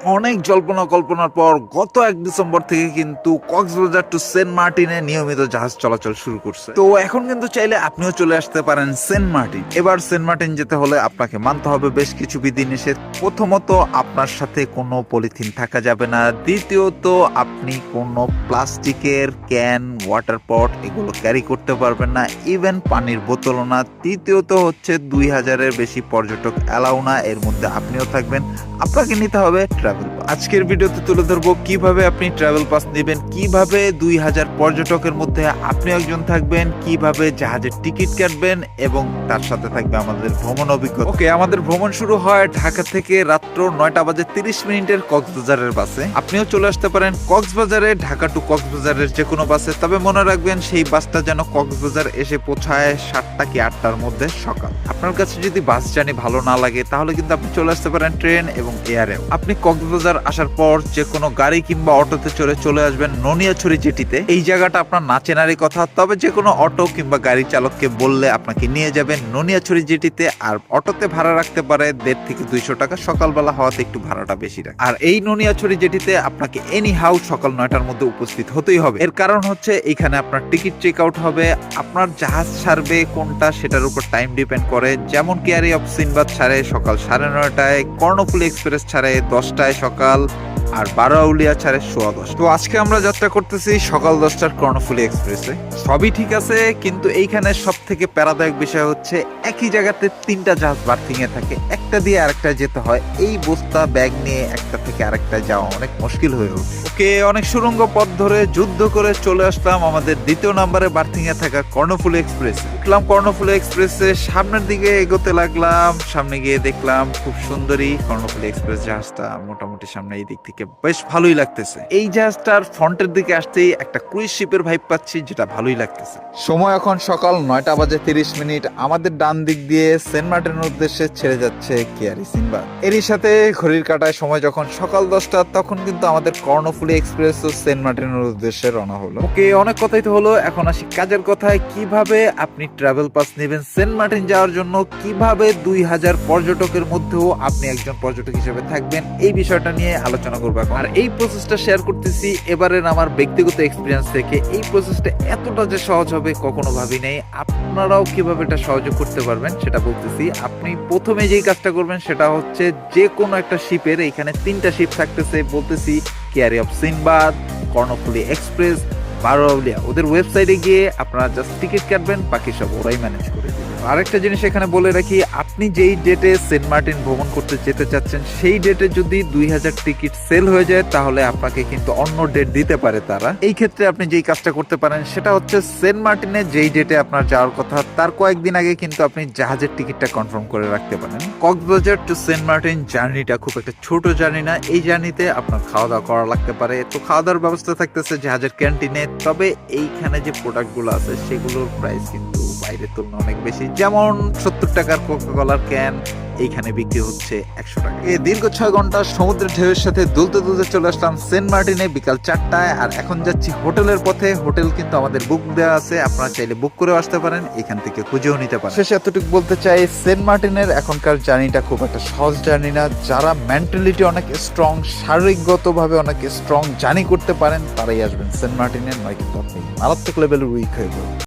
অনেক জল্পনা কল্পনার পর গত এক ডিসেম্বর থেকে কিন্তু কক্সবাজার টু সেন্ট মার্টিনে নিয়মিত জাহাজ চলাচল শুরু করছে। তো এখন কিন্তু চাইলে আপনিও চলে আসতে পারেন সেন্ট মার্টিন এবার সেন্ট মার্টিন যেতে হলে আপনাকে মানতে হবে বেশ কিছু বিধিনিষেধ প্রথমত আপনার সাথে কোনো পলিথিন থাকা যাবে না। দ্বিতীয়ত, আপনি কোনো প্লাস্টিকের ক্যান, ওয়াটার পট এগুলো ক্যারি করতে পারবেন না, ইভেন পানির বোতলও না। তৃতীয়ত হচ্ছে দুই হাজারের বেশি পর্যটক অ্যালাউ না, এর মধ্যে আপনিও থাকবেন। আপনাকে নিতে হবে ট্রাভেল আজকের ভিডিওতে তুলে ধরবো কীভাবে আপনি ট্রাভেল পাস নেবেন, কীভাবে দুই হাজার পর্যটকের মধ্যে আপনি একজন থাকবেন, কীভাবে জাহাজের টিকিট কাটবেন এবং তার সাথে থাকবে আমাদের ভ্রমণ অভিজ্ঞতা। ওকে, আমাদের ভ্রমণ শুরু হয় ঢাকা থেকে রাত্র নয়টা বাজে তিরিশ মিনিটের কক্সবাজারের বাসে। আপনিও চলে আসতে পারেন কক্সবাজারে, ঢাকা টু কক্সবাজারের যে কোনো বাসে। তবে মনে রাখবেন সেই বাসটা যেন কক্সবাজার এসে পৌঁছায় সাতটা কি আটটার মধ্যে সকাল। আপনার কাছে যদি বাস জানি ভালো না লাগে, তাহলে কিন্তু আপনি চলে আসতে পারেন ট্রেন এবং এয়ারেও আপনি কক্সবাজার আসার পর যে কোনো গাড়ি কিংবা অটোতে চড়ে চলে আসবেন ননিয়াছড়ি জেটিতে। এই জায়গাটা আপনার না চেনারই কথা, তবে যে কোনো অটো কিংবা গাড়ি চালককে বললে আপনাকে নিয়ে যাবেন ননিয়াছড়ি জেটিতে, আর অটোতে ভাড়া রাখতে পারে দেড় থেকে দুইশো টাকা, সকালবেলা হওয়াতে একটু ভাড়াটা বেশি রাখে। আর এই ননিয়াছড়ি জেটিতে আপনাকে এনি হাউ সকাল নয়টার মধ্যে উপস্থিত হতেই হবে। এর কারণ হচ্ছে এখানে আপনার টিকিট চেক আউট হবে, আপনার জাহাজ ছাড়বে কোনটা সেটার উপর টাইম ডিপেন্ড করে। যেমন কেয়ারি অফ সিনবাদ ছাড়ে সকাল সাড়ে নয়টায়, কর্ণফুলি এক্সপ্রেস ছাড়ে দশটায় সকাল আর বারাউলিয়া ছাড়ে সোয়া দশ তো আজকে আমরা যাত্রা করতেছি সকাল দশটার কর্ণফুলি এক্সপ্রেসে। সবই ঠিক আছে, কিন্তু এইখানে সব থেকে প্যারাদায়ক বিষয় হচ্ছে একই জায়গাতে তিনটা জাহাজ বার্থিংয়ে থাকে একটা দিয়ে আরেকটা যেতে হয়। এই বস্তা ব্যাগ নিয়ে একটা থেকে আরেকটা যাওয়া অনেক মুশকিল হয়ে ওঠে। ওকে অনেক সুরঙ্গ পথ ধরে যুদ্ধ করে চলে আসলাম আমাদের দ্বিতীয় নম্বরে বার্থিং এ থাকা কর্ণফুলি এক্সপ্রেস। উঠলাম কর্ণফুলি এক্সপ্রেসে সামনের দিকে এগোতে লাগলাম। সামনে গিয়ে দেখলাম খুব সুন্দরী কর্ণফুলি এক্সপ্রেস জাহাজটা মোটামুটি সামনে এই দিক থেকে বেশ ভালোই লাগতেছে। এই জাহাজটার ফ্রন্টের দিকে আসতেই একটা ক্রুইজ শিপের ভাইব পাচ্ছি যেটা ভালোই লাগতেছে। সময় এখন সকাল নয়টা বাজে তিরিশ মিনিট। আমাদের ডান দিক দিয়ে সেন্ট মার্টিনের উদ্দেশ্যে ছেড়ে যাচ্ছে কেয়ারি সিনবাদ এরই সাথে ঘড়ির কাটায় সময় যখন সকাল দশটা, তখন কিন্তু আমাদের কর্ণফুলি এক্সপ্রেস ও সেন্ট মার্টিনের উদ্দেশ্যে রওনা হলো। ওকে, অনেক কথাই তো হলো, এখন আসি কাজের কথায়। কীভাবে আপনি ট্রাভেল পাস নেবেন সেন্ট মার্টিন যাওয়ার জন্য? কীভাবে দুই হাজার পর্যটকের মধ্যেও আপনি একজন পর্যটক হিসেবে থাকবেন? এই বিষয়টা নিয়ে আলোচনা করব এখন। আর এই প্রসেসটা শেয়ার করতেছি, এবারের আমার ব্যক্তিগত এক্সপিরিয়েন্স থেকে। এই প্রসেসটা এতটা যে সহজ হবে, কখনো ভাবি নাই আপনারাও কীভাবে এটা সহযোগ করতে পারবেন, সেটা বলতেছি। আপনি প্রথমে যেই কাজটা করবেন, সেটা হচ্ছে যে কোনো একটা শিপের এখানে তিনটা শিপ থাকতেছে, বলতেছি Keari of Sindbad Karnaphuli express Baro Awlia ওদের ওয়েবসাইটে গিয়ে আপনারা জাস্ট টিকিট কাটবেন, বাকি সব ওরাই ম্যানেজ করে দেবে। আরেকটা জিনিস এখানে বলে রাখি, আপনি যেই ডেটে সেন্ট মার্টিন ভ্রমণ করতে যেতে চাচ্ছেন, সেই ডেটে যদি দুই হাজার টিকিট সেল হয়ে যায়, তাহলে আপনাকে কিন্তু অন্য ডেট দিতে পারে তারা। এই ক্ষেত্রে আপনি যেই কাজটা করতে পারেন, সেটা হচ্ছে সেন্ট মার্টিনে যেই ডেটে আপনার যাওয়ার কথা, তার কয়েকদিন আগে কিন্তু আপনি জাহাজের টিকিটটা কনফার্ম করে রাখতে পারেন। কক্সবাজার টু সেন্ট মার্টিন, জার্নিটা খুব একটা ছোট জার্নি না, এই জার্নিতে আপনার খাওয়া দাওয়া করা লাগতে পারে। তো খাওয়া দাওয়ার ব্যবস্থা থাকতেছে জাহাজের ক্যান্টিনে তবে এইখানে যে প্রোডাক্টগুলো আছে, সেগুলোর প্রাইস কিন্তু বাইরের তুলনায় অনেক বেশি। যেমন সত্তর টাকার কোকা কলার ক্যান এইখানে বিক্রি হচ্ছে একশো টাকা। এই দীর্ঘ ছয় ঘণ্টা সমুদ্রের ঢেউয়ের সাথে দুলতে দুলতে চলে আসলাম সেন্ট মার্টিনে বিকাল চারটায়। আর এখন যাচ্ছি হোটেলের পথে। হোটেল কিন্তু আমাদের বুক দেওয়া আছে। আপনারা চাইলে বুক করে আসতে পারেন। এখান থেকে খুঁজেও নিতে পারেন। শেষে এতটুকু বলতে চাই সেন্ট মার্টিনের এখনকার জার্নিটা খুব একটা সহজ জার্নি না। যারা মেন্টালিটি অনেক স্ট্রং শারীরিকগতভাবে অনেক স্ট্রং জার্নি করতে পারেন, তারাই আসবেন সেন্ট মার্টিনের নয় কিন্তু আপনি মারাত্মক লেভেলের উইক হয়ে